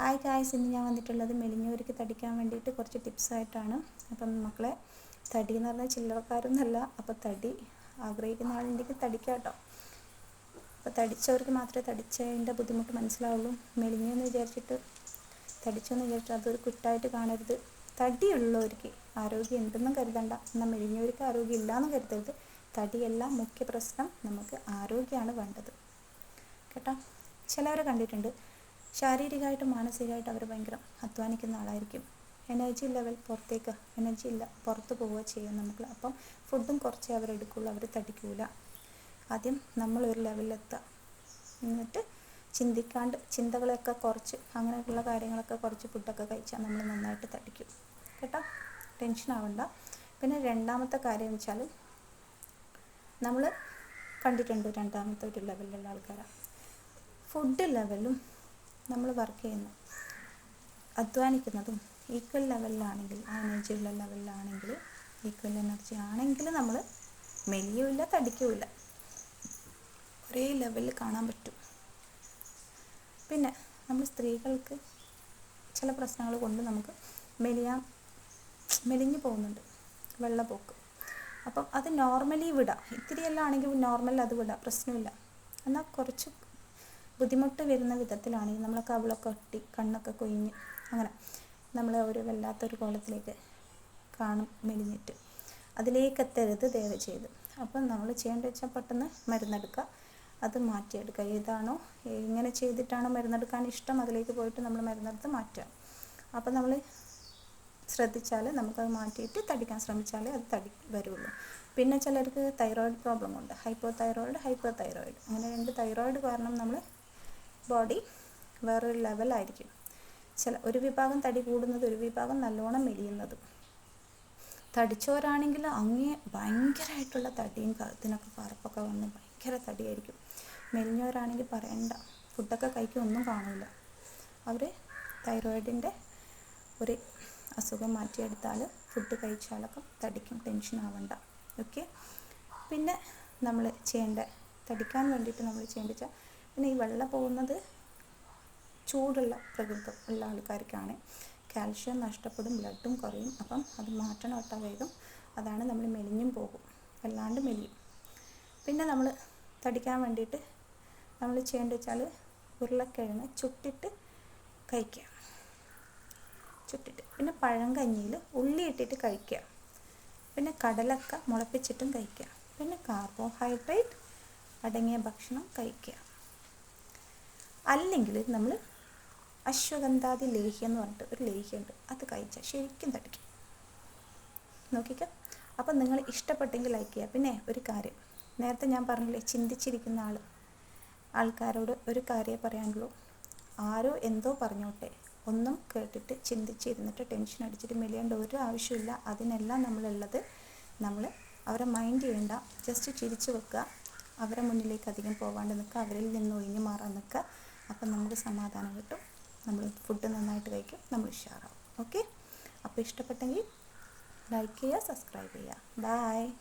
Hi guys ഇന്ന് ഞാൻ വന്നിട്ടുള്ളത് മെലിഞ്ഞവർക്ക് തടിക്കാൻ വേണ്ടിയിട്ട് കുറച്ച് ടിപ്സായിട്ടാണ് അപ്പം മക്കളെ തടി എന്ന് പറഞ്ഞാൽ ചില്ലറക്കാരൊന്നുമല്ല. അപ്പോൾ തടി ആഗ്രഹിക്കുന്ന ആളുണ്ടെങ്കിൽ തടിക്കാം കേട്ടോ. അപ്പോൾ തടിച്ചവർക്ക് മാത്രമേ തടിച്ചതിന്റെ ബുദ്ധിമുട്ട് മനസ്സിലാവുള്ളൂ. മെലിഞ്ഞെന്ന് വിചാരിച്ചിട്ട് തടിച്ചെന്ന് വിചാരിച്ചിട്ട് അതൊരു കുറ്റായിട്ട് കാണരുത്. തടിയുള്ളവർക്ക് ആരോഗ്യം ഉണ്ടെന്നും കരുതണ്ട. എന്നാൽ മെലിഞ്ഞവർക്ക് ആരോഗ്യം ഇല്ലയെന്ന് കരുതരുത്. തടിയല്ല മുഖ്യ പ്രശ്നം നമുക്ക് ആരോഗ്യമാണ് വേണ്ടത്. കേട്ടോ? ചിലവരെ കണ്ടിട്ടുണ്ട് ശാരീരികമായിട്ടും മാനസികമായിട്ടും അവർ ഭയങ്കര അധ്വാനിക്കുന്ന ആളായിരിക്കും. എനർജി ലെവൽ പുറത്തേക്ക് എനർജി ഇല്ല പുറത്ത് പോവുക ചെയ്യും നമുക്ക്. അപ്പം ഫുഡും കുറച്ചേ അവരെടുക്കുള്ളൂ അവർ തടിക്കൂല. ആദ്യം നമ്മൾ ഒരു ലെവലിലെത്തുക എന്നിട്ട് ചിന്തിക്കാണ്ട് ചിന്തകളൊക്കെ കുറച്ച് അങ്ങനെയുള്ള കാര്യങ്ങളൊക്കെ കുറച്ച് ഫുഡൊക്കെ കഴിച്ചാൽ നമ്മൾ നന്നായിട്ട് തടിക്കും. കേട്ടോ? ടെൻഷൻ ആവണ്ട. പിന്നെ രണ്ടാമത്തെ കാര്യം വെച്ചാൽ നമ്മൾ കണ്ടിട്ടുണ്ട് രണ്ടാമത്തെ ഒരു ലെവലിലുള്ള ആൾക്കാരാണ് ഫുഡ് ലെവലും നമ്മൾ വർക്ക് ചെയ്യുന്നു. അധ്വാനിക്കുന്നതും ഈക്വൽ ലെവലിലാണെങ്കിൽ ആ എനർജിയുള്ള ലെവലിലാണെങ്കിൽ ഈക്വൽ എനർജി ആണെങ്കിൽ നമ്മൾ മെലിയുമില്ല തടിക്കുമില്ല ഒരേ ലെവലിൽ കാണാൻ പറ്റും. പിന്നെ നമ്മൾ സ്ത്രീകൾക്ക് ചില പ്രശ്നങ്ങൾ കൊണ്ട് നമുക്ക് മെലിയാൻ മെലിഞ്ഞു പോകുന്നുണ്ട് വെള്ളപ്പോക്ക്. അപ്പം അത് നോർമലി വിടാം. ഇത്തിരിയെല്ലാം ആണെങ്കിൽ നോർമൽ അത് വിടാം. പ്രശ്നമില്ല. എന്നാൽ കുറച്ച് ബുദ്ധിമുട്ട് വരുന്ന വിധത്തിലാണ് നമ്മളെ കവിളൊക്കെ ഒട്ടി കണ്ണൊക്കെ കൊയിഞ്ഞ് അങ്ങനെ നമ്മൾ ഒരു വല്ലാത്തൊരു കോലത്തിലേക്ക് കാണും മെലിഞ്ഞിട്ട്. അതിലേക്ക് എത്തരുത് ദയവ് ചെയ്ത്. അപ്പം നമ്മൾ ചെയ്യേണ്ടത് വെച്ചാൽ പെട്ടെന്ന് മരുന്നെടുക്കുക. അത് മാറ്റിയെടുക്കുക. ഏതാണോ എങ്ങനെ ചെയ്തിട്ടാണോ മരുന്നെടുക്കാൻ ഇഷ്ടം അതിലേക്ക് പോയിട്ട് നമ്മൾ മരുന്നെടുത്ത് മാറ്റുക. അപ്പം നമ്മൾ ശ്രദ്ധിച്ചാൽ നമുക്കത് മാറ്റിയിട്ട് തടിക്കാൻ ശ്രമിച്ചാലേ അത് തടി വരുള്ളൂ. പിന്നെ ചിലർക്ക് തൈറോയിഡ് പ്രോബ്ലം ഉണ്ട്. Hypothyroid hypothyroid. അങ്ങനെ രണ്ട് തൈറോയിഡ് കാരണം നമ്മൾ ബോഡി വേറൊരു ലെവലായിരിക്കും ചില ഒരു വിഭാഗം തടി കൂടുന്നത് ഒരു വിഭാഗം നല്ലോണം മെലിയുന്നത്. തടിച്ചോരാണെങ്കിൽ അങ്ങേ ഭയങ്കരമായിട്ടുള്ള തടിയും കഴുത്തിനൊക്കെ പറപ്പൊക്കെ വന്ന് ഭയങ്കര തടിയായിരിക്കും. മെലിഞ്ഞവരാണെങ്കിൽ പറയണ്ട. ഫുഡൊക്കെ കഴിക്കും ഒന്നും കാണില്ല അവർ തൈറോയിഡിന്റെ ഒരു അസുഖം മാറ്റിയെടുത്താൽ ഫുഡ് കഴിച്ചാലൊക്കെ തടിക്കും ടെൻഷൻ ആവണ്ട. ഓക്കെ പിന്നെ നമ്മൾ ചെയ്യേണ്ട തടിക്കാൻ വേണ്ടിയിട്ട് നമ്മൾ ചെയ്യേണ്ടത് പിന്നെ ഈ വെള്ളം പോകുന്നത് ചൂടുള്ള പ്രകൃതം ഉള്ള ആൾക്കാർക്കാണ്. കാൽഷ്യം നഷ്ടപ്പെടും ബ്ലഡും കുറയും. അപ്പം അത് മാറ്റണം കേട്ടോ വേഗം. അതാണ് നമ്മൾ മെലിഞ്ഞും പോകും. വല്ലാണ്ട് മെലിയും. പിന്നെ നമ്മൾ തടിക്കാൻ വേണ്ടിയിട്ട് നമ്മൾ ചെയ്യേണ്ടത് വെച്ചാൽ ഉരുളക്കിഴങ്ങ് ചുട്ടിട്ട് കഴിക്കുക. ചുട്ടിട്ട്. പിന്നെ പഴം കഞ്ഞിയിൽ ഉള്ളി ഇട്ടിട്ട് കഴിക്കുക. പിന്നെ കടലക്ക മുളപ്പിച്ചിട്ടും കഴിക്കുക. പിന്നെ കാർബോഹൈഡ്രേറ്റ് അടങ്ങിയ ഭക്ഷണം കഴിക്കുക. അല്ലെങ്കിൽ നമ്മൾ അശ്വഗന്ധാദി ലേഹ്യം എന്ന് പറഞ്ഞിട്ട് ഒരു ലേഹ്യമുണ്ട്. അത് കഴിച്ചാൽ ശരിക്കും തടിക്കും. നോക്കിക്ക? അപ്പം നിങ്ങൾ ഇഷ്ടപ്പെട്ടെങ്കിൽ ലൈക്ക് ചെയ്യുക. പിന്നെ ഒരു കാര്യം. നേരത്തെ ഞാൻ പറഞ്ഞില്ലേ ചിന്തിച്ചിരിക്കുന്ന ആൾ ആൾക്കാരോട് ഒരു കാര്യം പറയാനുള്ളൂ. ആരോ എന്തോ പറഞ്ഞോട്ടെ. ഒന്നും കേട്ടിട്ട് ചിന്തിച്ചിരുന്നിട്ട് ടെൻഷൻ അടിച്ചിട്ട് മെലിയേണ്ട ഒരു ആവശ്യമില്ല. അതിനെല്ലാം നമ്മളുള്ളത് നമ്മൾ അവരെ മൈൻഡ് ചെയ്യേണ്ട. ജസ്റ്റ് ചിരിച്ചു വെക്കുക. അവരെ മുന്നിലേക്ക് അധികം പോകാണ്ട് നിൽക്കുക. അവരിൽ നിന്ന് ഒഴിഞ്ഞു മാറാൻ നിൽക്കുക. അപ്പം നമുക്ക് സമാധാനം കിട്ടും. നമ്മൾ ഫുഡ് നന്നായിട്ട് കഴിക്കും. നമ്മൾ ഉഷാറാവും. ഓക്കെ അപ്പോൾ ഇഷ്ടപ്പെട്ടെങ്കിൽ ലൈക്ക് ചെയ്യുക സബ്സ്ക്രൈബ് ചെയ്യുക. ബായ്